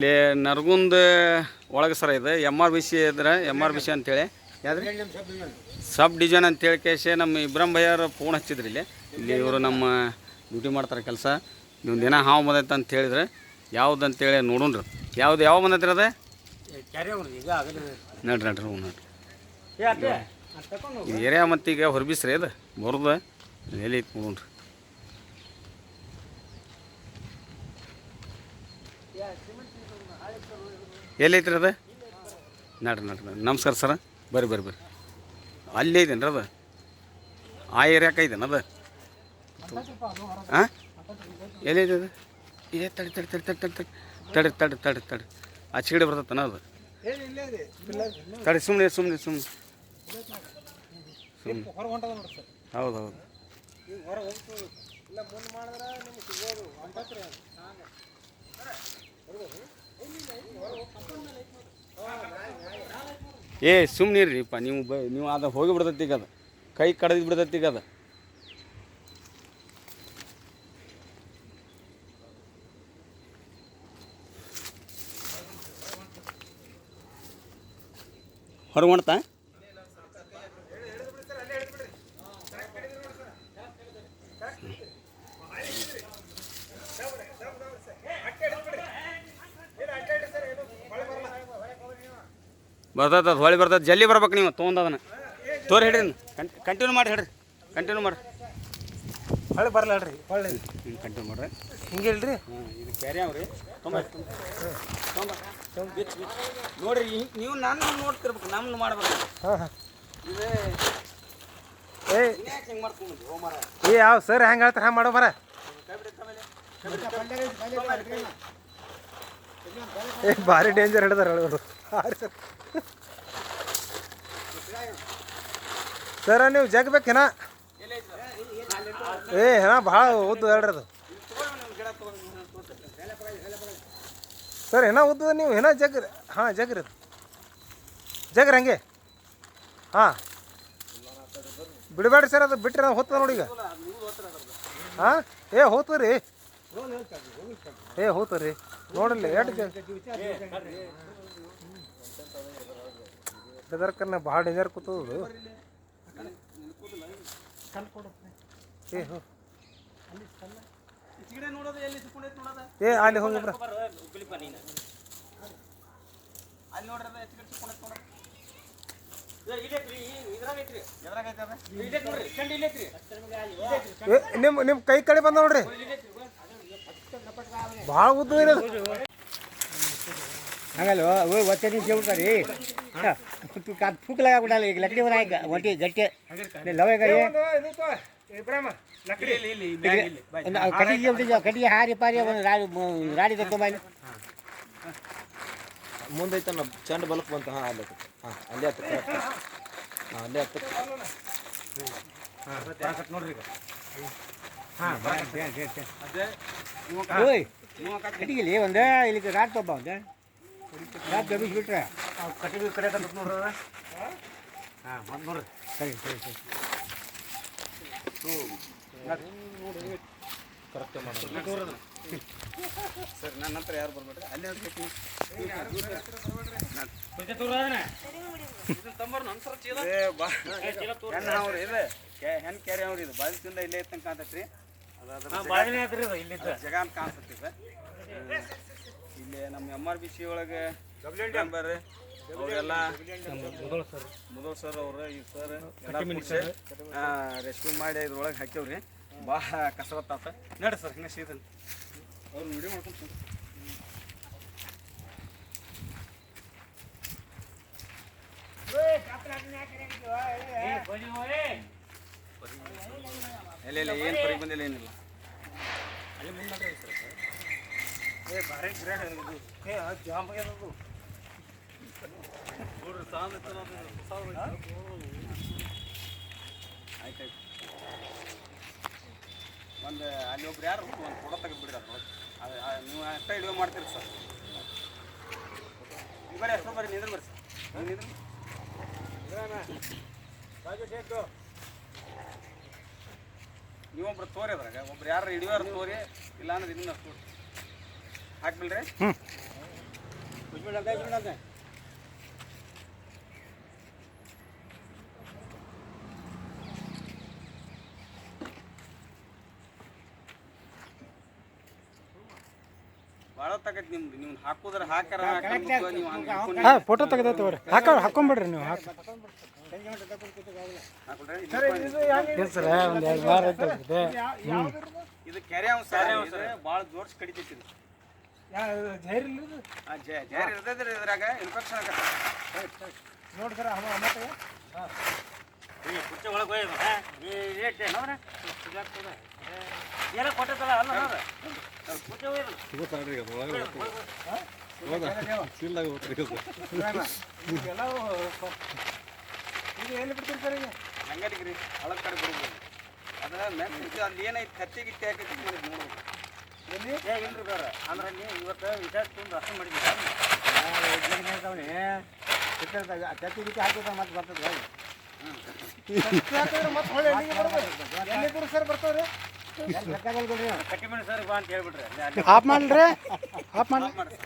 ಇಲ್ಲಿ ನರಗುಂದ ಒಳಗೆ ಸರ ಇದೆ ಎಂ ಆರ್ ಬಿ ಸಿ ಇದ್ರೆ ಎಂ ಆರ್ ಬಿ ಸಿ ಅಂತೇಳಿ ಯಾವ್ದು ಸಬ್ ಡಿವಿಷನ್ ಅಂತೇಳಿ ಕೇಸೆ ನಮ್ಮ ಇಬ್ರಾಮ್ ಭಯ್ಯರು ಫೋನ್ ಹಚ್ಚಿದ್ರಿ ಇಲ್ಲಿ ಇಲ್ಲಿ ಇವರು ನಮ್ಮ ಡ್ಯೂಟಿ ಮಾಡ್ತಾರೆ ಕೆಲಸ ನೀವು ದಿನ ಹಾವು ಬಂದೈತೆ ಅಂತ ಹೇಳಿದ್ರೆ ಯಾವ್ದು ಅಂತೇಳಿ ನೋಡೋಣ್ರಿ ಯಾವ್ದು ಯಾವ ಬಂದೈತ್ರಿ ಅದ ನಡ್ರಿ ನಡ್ರಿ ಹ್ಞೂ ನಡ್ರಿ ಏರಿಯಾ ಮತ್ತೀಗ ಹೊರಬಿಸ್ರಿ ಅದು ಬರೋದು ಎಲ್ಲಿ ನೋಡೋಣ್ರಿ ಎಲ್ಲಿ ರೀ ಅದು? ನಡ್ರಿ ನಡ್ರಿ ನಮಸ್ಕಾರ ಸರ. ಬರ್ರಿ ಬರ್ರಿ ಬರ್ರಿ. ಅಲ್ಲೇ ಇದೇನು ರೀ ಅದು? ಆ ಏರಿಯಾಕ ಇದೇನು ಅದು? ಹಾಂ ಎಲ್ಲಿ ಅದು? ಏ, ತಡಿ ತಡಿ ತಡಿ ತಡಿ ತಡಿ. ತಡಿ ತಡಿ ತಡಿ ತಡಿ. ಆಚೆ ಕಡೆ ಬರ್ತೈತನ ಅದು? ತಡಿ ಸುಮ್ಮನೆ ಸುಮ್ಮನೆ ಸುಮ್ಮನೆ ಸುಮ್ಮನೆ ಹೌದು ಹೌದು ಈಗ ಹೊರಗೆ ಹೋಗ್ತದೆ ಇಲ್ಲ ಮುಂದೆ ಮಾಡಿದ್ರೆ ನಿಮ್ಗೆ ಸಿಗೋದು ಹೊಂಟತ್ರಿ ಅದು ಏ ಸುಮ್ಮನೆ ಇರ್ರಿಪ್ಪ ನೀವು ಬ ನೀವು ಅದು ಹೋಗಿ ಬಿಡ್ತೈತಿ ಈಗ ಅದು. ಕೈ ಕಡ್ದು ಬಿಡ್ತೈತಿ ಈಗ ಅದು. ಹೊರಗೆ ಮಾಡ್ತಾ ಬರ್ತೈತೆ ಅದು ಹೊಳಿ ಬರ್ತೈತೆ. ಜಲ್ದಿ ಬರ್ಬೇಕು ನೀವು ತೊಗೊಂಡು ಅದನ್ನು. ತೋರಿ ಹಿಡ್ರಿ ಕಂಟಿನ್ಯೂ ಮಾಡಿ ಹಿಡ್ರಿ. ಕಂಟಿನ್ಯೂ ಮಾಡ್ರಿ ಹೊಳೆ ಬರಲ್ಲ ಹೇಳ್ರಿ ಹೊಳ್ಳಿ. ಕಂಟಿನ್ಯೂ ಮಾಡ್ರಿ. ಹಿಂಗೆ ಇಲ್ರಿ? ಇದು ಕ್ಯಾರಿ ಅವ್ರಿ. ನೋಡ್ರಿ ಹಿಂಗ್ ನೀವು ನಾನು ನೋಡ್ತಿರ್ಬೇಕು ನಮ್ದು ಮಾಡ್ಬೇಕು. ಹಾಂ ಹಾಂ. ಇದು ಏ ಏ ಯಾವ ಸರ್ ಹೆಂಗೆ ಹೇಳ್ತಾರೆ ಹಂಗೆ ಮಾಡೋ ಬರ ಏ ಭಾರಿ ಡೇಂಜರ್ ಹಿಡಿದಾರೆ ಹೇಳೋರು ಸರ್, ನೀವು ಜಗ್ಬೇಕೇನ ಏ, ಹೆಣ, ಭಾಳ ಉದ್ದು ಹೇಳ್ರಿ ಅದು ಸರ್, ಹೆಣ ಉದ್ದು ನೀವು ಹೆಣ ಜಗ್ರಿ ಹಾಂ ಜಗ್ರಿ ಅದು. ಜಗ್ರಿ ಹಂಗೆ. ಹಾಂ. ಬಿಡಬೇಡ್ರಿ ಸರ್, ಅದು ಬಿಟ್ಟರೆ ಹೋಗ್ತದ ನೋಡಿ ಈಗ. ಹಾಂ? ಏ, ಹೋಗ್ತದ್ರಿ. ಏ, ಹೋಗ್ತದ್ರಿ. ನೋಡಲಿ ಎಷ್ಟು ಬೆದರ್ಕನ್ನ ಭಾಳ ಡೇಂಜರ್ ಕೂತದು ಕಲ್ಲು ಕೊಡು ಏ ಅಲ್ಲಿ ನೋಡೋದು ನೋಡೋದು? ಅಲ್ಲಿ ಹೋಗಿ ಅಲ್ಲಿ ನೋಡ್ರಿ ನಿಮ್ ನಿಮ್ ಕೈ ಕಡೆ ಬಂದ ನೋಡ್ರಿ. ಭಾಳ ಉದ್ದ ಇರೋದು. ಹಂಗಲ್ವ? ಒತ್ತೆ ನಿಂತು ಹೇಳ್ತಾರೀ. तू कात फूक लगा कुठला लकडी बनाई आहे वटी गट्टे लवे ಕಟ್ಟಿಗೆ राडी ಹಾರಿ ಪಾರಿ ರಾಡಿ ತಕೊಂಬಾಯಿ ಮುಂದೈತ ಚಂಡ ಬಲಕ್ ಬಂತ. ಹಾಂ ಅಲ್ಲೇ ಹಾಂ ಅಲ್ಲೇ ಹತ್ತ ಹಾಂ ಅಲ್ಲೇ ಹತ್ತ ನೋಡ್ರಿ ಹಾಂ ಕಟ್ಟಿಗೆ ಒಂದು ಇಲ್ಲಿ ರಾಡ್ ತೊಗೊಂಬ ಒಂದು? ಬಿಟ್ರೆ ಕಟ್ಟಿಗೆ ಕಡಿಯಾಕಂತ ನೋಡ್ರಿ ಹಾಂ ಮತ್ತೆ ನೋಡ್ರಿ. ಸರಿ ಸರಿ ಸರಿ. ನೋಡಿ ಕರೆಕ್ಟ್ ಮಾಡೋದು ಸರ್ ನನ್ನ ಹತ್ರ ಯಾರು ಬರ್ಬೇಡ್ರಿ? ಅಲ್ಲೇ ಅವ್ರು ಇದು ಹೆಣ್ಣು ಕ್ಯಾರಿ ಅವ್ರು ಇದು. ಬಾಜಿಂದ ಇಲ್ಲೇ ಐತಂಕ ಕಾಂತೈತ್ರಿ ಜಗ ಅಂತ ಕಾಣಿಸ್ತೈತಿ ಸರ್ ಇಲ್ಲಿ ನಮ್ಮ ಎಂ ಆರ್ ಬಿ ಸಿ ಒಳಗೆ ಬರ್ರಿ ಅವರೆಲ್ಲ ಮೊದಲ ಸರ್. ಅವರು ಈ ಸರ್ ರೆಸ್ಕ್ಯೂ ಮಾಡಿ ಇದ್ರೊಳಗೆ ಹಾಕ್ಯವ್ರಿ. ಭಾಳ ಆತ. ನಡ್ರಿ ಸರ್ ಹಿಂಗೆ ಸೀದನ್ ಅವ್ರು ವಿಡಿಯೋ ಮಾಡ್ಕೊಂಡು ಇಲ್ಲ ಇಲ್ಲ ಏನು ಪರಿಗೆ ಬಂದಿಲ್ಲ ಏನಿಲ್ಲ. ಅಲ್ಲಿ ಮುಂದೆ ಗ್ರೇಟ್ ಆಯ್ತಾಯ್ತು ಒಂದು ಅಲ್ಲಿ ಒಬ್ರು ಯಾರು ಒಂದು ಫೋಟೋ ತೆಗೆದು ಬಿಡಿ ನೀವು ಅಷ್ಟೇ ಇಡುವೆ ಮಾಡ್ತೀರಿ ಸರ್. ಈ ಬರೀ ಅಷ್ಟೋ ಬರೀ ನಿಂದ್ರೆ ಬರ್ರಿ ಸರ್. ನಿಂದ್ರೆ? ನೀವೊಬ್ರು ತೋರಿ ಅದ್ರಾಗ. ಒಬ್ರು ಯಾರು ಹಿಡಿಯೋರು ತೋರಿ ಇಲ್ಲ ಅನ್ನೋದು ಇನ್ನೂ ಅಷ್ಟು ಹಾಕ್ಬಿಡ್ರಿ. ಹ್ಞೂ ಹಾಂ ಫೋಟೋ ತೆಗೆದ ತಗೋರಿ. ಹಾಕ ಹಾಕೊಂಬಿಡ್ರಿ ನೀವು ಹಾಕಿ. ಏನು ಸರ ಒಂದು ಎರಡು ವಾರ ಆಯ್ತು ಹ್ಞೂ ಇದು ಕೆರೆ ಭಾಳ ಜೋರ್ಸ್ ಕಡಿತೈತಿ ಆ ಜ- ಜಾರಿ ಇರ್ತೈತ್ರಿ ಇದ್ರಾಗ ಇನ್ಫೆಕ್ಷನ್ ಆಗತ್ತೆ. ನೋಡಿ ಸರ್ ಕುರ್ಚಿ ಒಳಗೆ ಹೋಗಿ ರೇಟ್ ಏನಂದ್ರೆ ಏನೋ ಕೊಟ್ಟಿದ್ದಲ್ಲ ಅಲ್ಲ ನೋಡ್ರಿ. ಕುರ್ಚಿ ಹೋಗಿದ್ರು ಈಗ ಎಲ್ಲಿ ಬಿಡ್ತೀರಿ ಸರ್ ಈಗ ಹಂಗಡಿಗೆ ರೀ ಕಡೆ ಬಿಡ್ಬೋದು. ಅದ ಮ್ಯಾಕ್ ಇದು ಅಲ್ಲಿ ಏನೈತಿ ಕತ್ತಿ ಗಿತ್ತಿ ಹಾಕೈತಿ ನೋಡಿ ನೋಡ್ಬೇಕು. ಏ ಇಲ್ರಿ ಬೇಡ ಅಂದ್ರೆ ನೀವು ಇವತ್ತು ವಿಚಾರ ತುಂಬ ಅಷ್ಟು ಮಾಡಿದ್ದೀರ? ಚತ್ತಿ ಗಿತ್ತಿ ಹಾಕಿದ್ರೆ ಮತ್ತೆ ಬರ್ತದೆ ಗಾಡಿ ಮತ್ತೆ ಎಲ್ಲಿಗೆ ಬರ್ಬೇಕು? ಎಲ್ಲಿದ್ರು ಸರ್ ಬರ್ತಾವ್ರಿ? ಕಟ್ಟಿ ಮಾಡಿ ಸರ್ ಬಾ ಅಂತ ಹೇಳ್ಬಿಟ್ರೆ. ಆಫ್ ಮಾಡ್ರಿ. ಆಫ್ ಮಾಡಿ